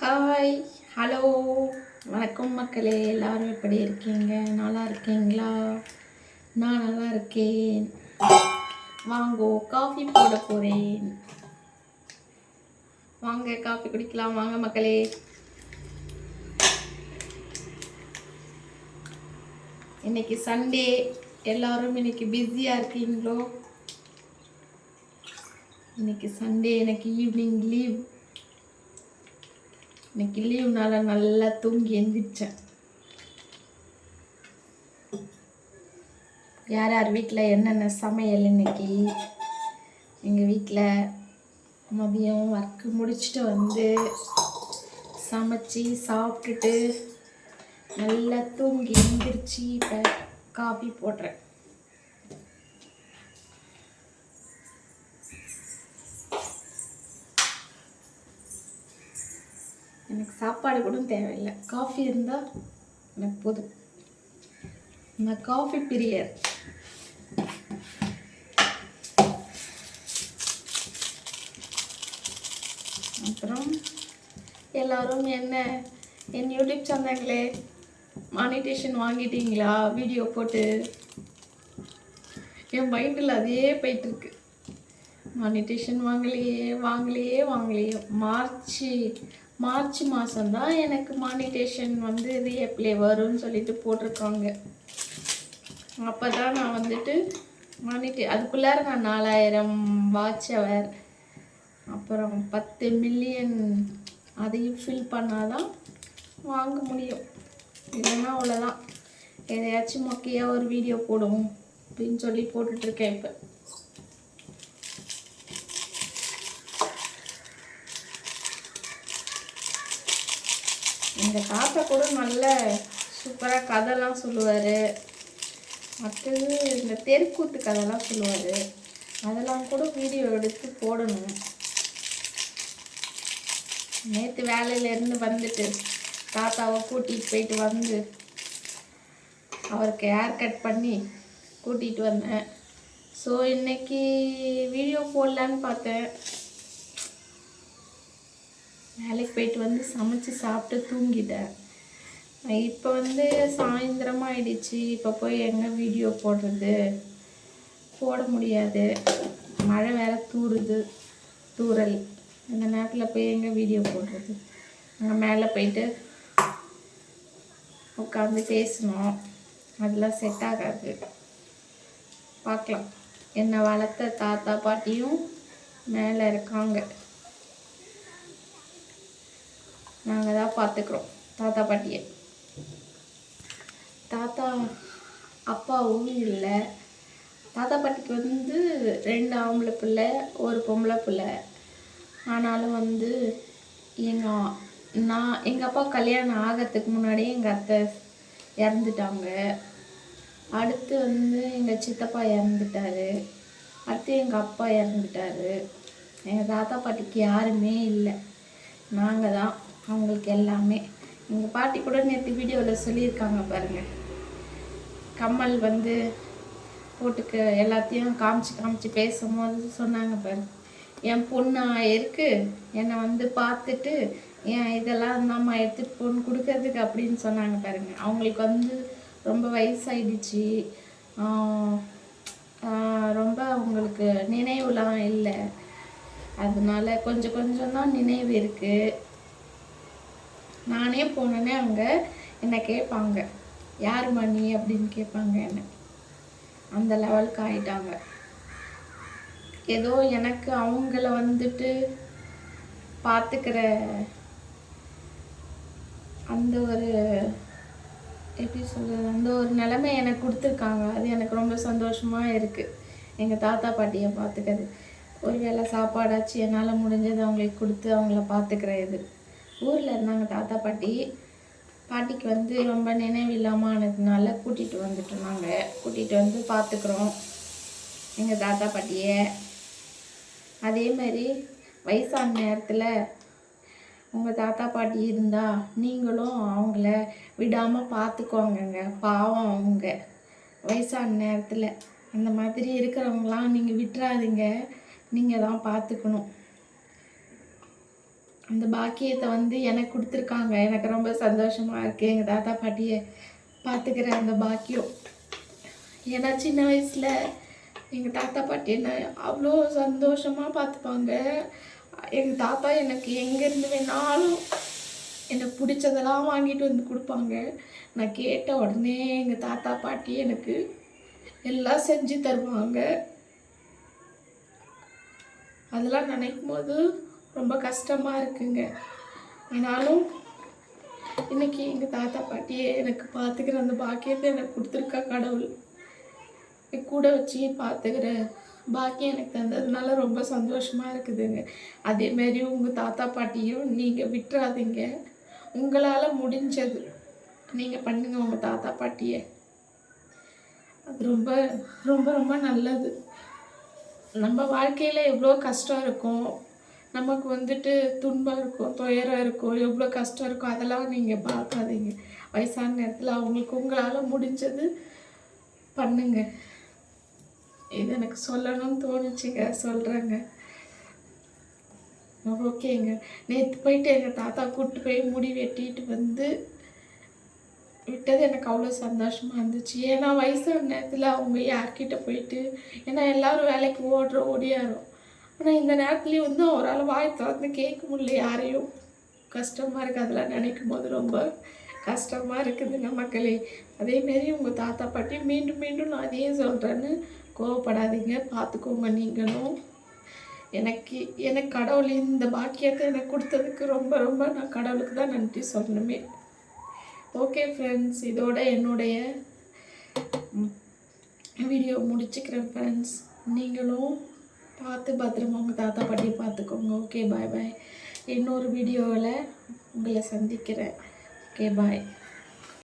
Hi hello வணக்கம் மக்களே எல்லாரும் எப்படி இருக்கீங்க? நல்லா இருக்கீங்களா? நான் நல்லா இருக்கேன். வாங்கோ காஃபி போட போகிறேன் வாங்க காஃபி குடிக்கலாம். வாங்க மக்களே. இன்னைக்கு சண்டே எல்லாரும் இன்னைக்கு பிஸியாக இருக்கீங்களோ? இன்னைக்கு சண்டே எனக்கு ஈவினிங் லீவ் இன்னைக்கு லீவ்னால நல்லா தூங்கி எந்திரிச்சேன். யார் யார் வீட்டில் என்னென்ன சமையல் இன்னைக்கு? எங்கள் வீட்டில் மதியம் ஒர்க்கு முடிச்சுட்டு வந்து சமைச்சி சாப்பிட்டுட்டு நல்லா தூங்கி எந்திரிச்சு இப்போ காஃபி போடுறேன். எனக்கு சாப்பாடு கூட தேவையில்லை. காஃபி இருந்தால் எனக்கு போதும். நான் காஃபி பிரியர் அப்புறம் எல்லோரும் என்ன? என் யூடியூப் சொன்னாங்களே மானிட்டேஷன் வாங்கிட்டீங்களா? வீடியோ போட்டு. என் மைண்டில் அதே போயிட்டுருக்கு மானிட்டேஷன் வாங்கலையே வாங்கலையே வாங்கலையே. மார்ச் மார்ச் மாதம்தான் எனக்கு மானிட்டேஷன் வந்து இது எப்படி வரும்னு சொல்லிட்டு போட்டிருக்காங்க. அப்போ தான் நான் வந்துட்டு மானிட்டே அதுக்குள்ளார நான் நாலாயிரம் வாட்ச் அவர் அப்புறம் பத்து மில்லியன் அதையும் ஃபில் பண்ணாதான் வாங்க முடியும். இல்லைன்னா அவ்வளோதான் எதையாச்சும் மொக்கையாக ஒரு வீடியோ போடுவோம் அப்படின்னு சொல்லி போட்டுட்ருக்கேன் இப்போ. எங்கள் தாத்தா கூட நல்ல சூப்பராக கதைலாம் சொல்லுவார். மற்றது இந்த தெருக்கூத்து கதைலாம் சொல்லுவார். அதெல்லாம் கூட வீடியோ எடுத்து போடணும். நேற்று வேலையிலேருந்து வந்துட்டு தாத்தாவை கூட்டிகிட்டு போயிட்டு வந்து அவருக்கு ஹேர் கட் பண்ணி கூட்டிகிட்டு வந்தேன். ஸோ இன்றைக்கி வீடியோ போடலான்னு பார்த்தேன். வேலைக்கு போயிட்டு வந்து சமைச்சு சாப்பிட்டு தூங்கிட்டேன். இப்போ வந்து சாயந்தரமாக ஆயிடுச்சு. இப்போ போய் எங்கே வீடியோ போடுறது? போட முடியாது. மழை வேற தூறுது தூறல். இந்த நேரத்தில் போய் எங்கே வீடியோ போடுறது? அங்கே மேலே போயிட்டு உட்காந்து பேசணும். அதெல்லாம் செட் ஆகாது. பார்க்கலாம். என்னை வளர்த்த தாத்தா பாட்டியும் மேலே இருக்காங்க. நாங்கள் தான் பார்த்துக்குறோம் தாத்தா பாட்டியை. தாத்தா அப்பாவும் இல்லை. தாத்தா பாட்டிக்கு வந்து ரெண்டு ஆம்பளை பிள்ளை ஒரு பொம்பளை பிள்ளை. ஆனாலும் வந்து எங்கள் நான் எங்கள் அப்பா கல்யாணம் ஆகிறதுக்கு முன்னாடியே எங்கள் அத்தை இறந்துட்டாங்க. அடுத்து வந்து எங்கள் சித்தப்பா இறந்துட்டாரு. அடுத்து எங்கள் அப்பா இறந்துட்டாரு. எங்கள் தாத்தா பாட்டிக்கு யாருமே இல்லை. நாங்கள் தான். அவங்களுக்கு எல்லாமே. எங்கள் பாட்டி கூட நேற்று வீடியோவில் சொல்லியிருக்காங்க பாருங்கள் கம்மல் வந்து போட்டுக்க எல்லாத்தையும் காமிச்சு காமிச்சு பேசும்போது சொன்னாங்க பாரு. என் பொண்ணு இருக்கு. என்னை வந்து பார்த்துட்டு ஏன் இதெல்லாம் நம்ம எடுத்துகிட்டு பொண்ணு கொடுக்கறதுக்கு? அப்படின்னு சொன்னாங்க பாருங்க. அவங்களுக்கு வந்து ரொம்ப வயசாயிடுச்சு. ரொம்ப அவங்களுக்கு நினைவுலாம் இல்லை. அதனால கொஞ்சம் கொஞ்சம் தான் நினைவு இருக்குது நானே போனேனே அங்கே என்னை கேட்பாங்க. யார் மணி அப்படின்னு கேட்பாங்க என்ன. அந்த லெவலுக்கு ஆயிட்டாங்க. ஏதோ எனக்கு அவங்கள வந்துட்டு பார்த்துக்கிற அந்த ஒரு எப்படி சொல்கிறது அந்த ஒரு நிலைமை எனக்கு கொடுத்துருக்காங்க. அது எனக்கு ரொம்ப சந்தோஷமாக இருக்குது எங்கள் தாத்தா பாட்டியை பார்த்துக்கிறது ஒரு வேளை சாப்பாடாச்சு என்னால் முடிஞ்சது அவங்களுக்கு கொடுத்து அவங்கள பார்த்துக்கிற இது. ஊரில் இருந்தாங்க தாத்தா பாட்டி. பாட்டிக்கு வந்து ரொம்ப நினைவு இல்லாமல் ஆனதுனால கூட்டிகிட்டு வந்துட்டு நாங்கள் கூட்டிகிட்டு வந்து பார்த்துக்குறோம் எங்கள் தாத்தா பாட்டியை. அதே மாதிரி வயசான நேரத்தில் உங்கள் தாத்தா பாட்டி இருந்தால் நீங்களும் அவங்கள விடாமல் பார்த்துக்கோங்கங்க பாவம் அவங்க. வயசான நேரத்தில் அந்த மாதிரி இருக்கிறவங்களாம் நீங்கள் விட்டுறாதீங்க. நீங்கள் தான் பார்த்துக்கணும் அந்த பாக்கியத்தை வந்து எனக்கு கொடுத்துருக்காங்க. எனக்கு ரொம்ப சந்தோஷமாக இருக்குது எங்கள் தாத்தா பாட்டியை பார்த்துக்கிற அந்த பாக்கியம். ஏன்னா சின்ன வயசில் எங்கள் தாத்தா பாட்டி என்ன அவ்வளோ சந்தோஷமாக பார்த்துப்பாங்க. எங்கள் தாத்தா எனக்கு எங்கேருந்து வேணாலும் எனக்கு பிடிச்சதெல்லாம் வாங்கிட்டு வந்து கொடுப்பாங்க. நான் கேட்ட உடனே எங்கள் தாத்தா பாட்டி எனக்கு எல்லாம் செஞ்சு தருவாங்க. அதெல்லாம் நினைக்கும் போது ரொம்ப கஷ்டமாக இருக்குங்க. ஆனாலும் இன்னைக்கு எங்கள் தாத்தா பாட்டியே எனக்கு பார்த்துக்கிற அந்த பாக்கியத்தை எனக்கு கொடுத்துருக்கா கடவுள். என் கூட வச்சு பார்த்துக்கிற பாக்கியம் எனக்கு தந்ததுனால ரொம்ப சந்தோஷமாக இருக்குதுங்க. அதேமாரி உங்கள் தாத்தா பாட்டியும் நீங்கள் விட்டுறாதீங்க. உங்களால் முடிஞ்சது. நீங்கள் பண்ணுங்க உங்கள் தாத்தா பாட்டியை. அது ரொம்ப ரொம்ப ரொம்ப நல்லது. நம்ம வாழ்க்கையில் எவ்வளோ கஷ்டம் இருக்கும். நமக்கு வந்துட்டு துன்பம் இருக்கும் துயரம் இருக்கும் எவ்வளோ கஷ்டம் இருக்கும் அதெல்லாம் நீங்கள் பார்க்காதீங்க. வயசான நேரத்தில் அவங்களுக்கு உங்களால் முடிஞ்சது பண்ணுங்க. இது எனக்கு சொல்லணும்னு தோணுச்சுங்க சொல்கிறேங்க ஓகேங்க. நேற்று போயிட்டு எங்கள் தாத்தா கூப்பிட்டு போய் முடி வெட்டிட்டு வந்து விட்டது. எனக்கு அவ்வளோ சந்தோஷமாக இருந்துச்சு. ஏன்னா வயசான நேரத்தில் அவங்க யார்கிட்ட போயிட்டு ஏன்னா எல்லாரும் வேலைக்கு ஓடுற ஓடியாரும். ஆனால் இந்த நேரத்துலேயும் வந்து அவரால் வாய் திறந்து கேட்க முடியல யாரையும். கஷ்டமாக இருக்குது அதெல்லாம் நினைக்கும் போது ரொம்ப கஷ்டமாக இருக்குதுங்க மக்களே. அதேமாரி உங்கள் தாத்தா பாட்டி மீண்டும் மீண்டும் நான் அதையே சொல்கிறேன்னு கோவப்படாதீங்க. பார்த்துக்கோங்க நீங்களும். எனக்கு எனக்கு கடவுள் இந்த பாக்கியத்தை எனக்கு கொடுத்ததுக்கு ரொம்ப ரொம்ப நான் கடவுளுக்கு தான் நன்றி சொல்லணுமே. ஓகே ஃப்ரெண்ட்ஸ் இதோட என்னுடைய வீடியோ முடிச்சுக்கிறேன் ஃப்ரெண்ட்ஸ் நீங்களும் பார்த்து பத்திரமா உங்கள் தாத்தா பாட்டியை பார்த்துக்கோங்க. ஓகே பாய் பாய் இன்னொரு வீடியோவில் உங்களை சந்திக்கிறேன். Okay bye